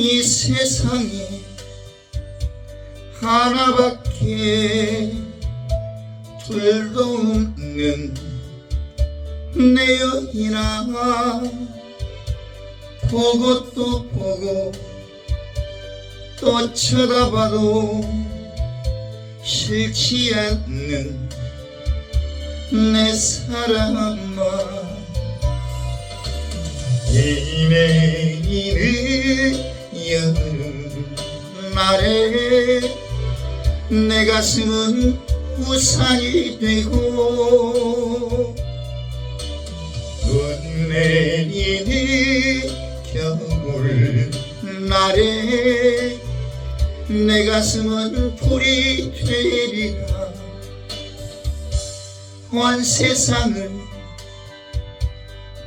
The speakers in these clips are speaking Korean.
이 세상에 하나밖에 둘도 없는 내 여인아 보고 또 보고 또 쳐다봐도 싫지 않는 내 사랑아. 내일은 여름날에 내 가슴은 우산이 되고 눈 내리는 겨울 날에 내 가슴은 불이 되리라. 온 세상을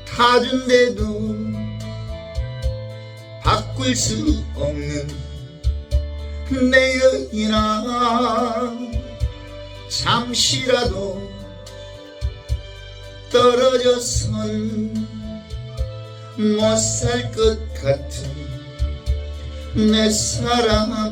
다 준대도 바꿀 수 없는 내 여인아 잠시라도 떨어져선 못 살 것 같은 내 사랑아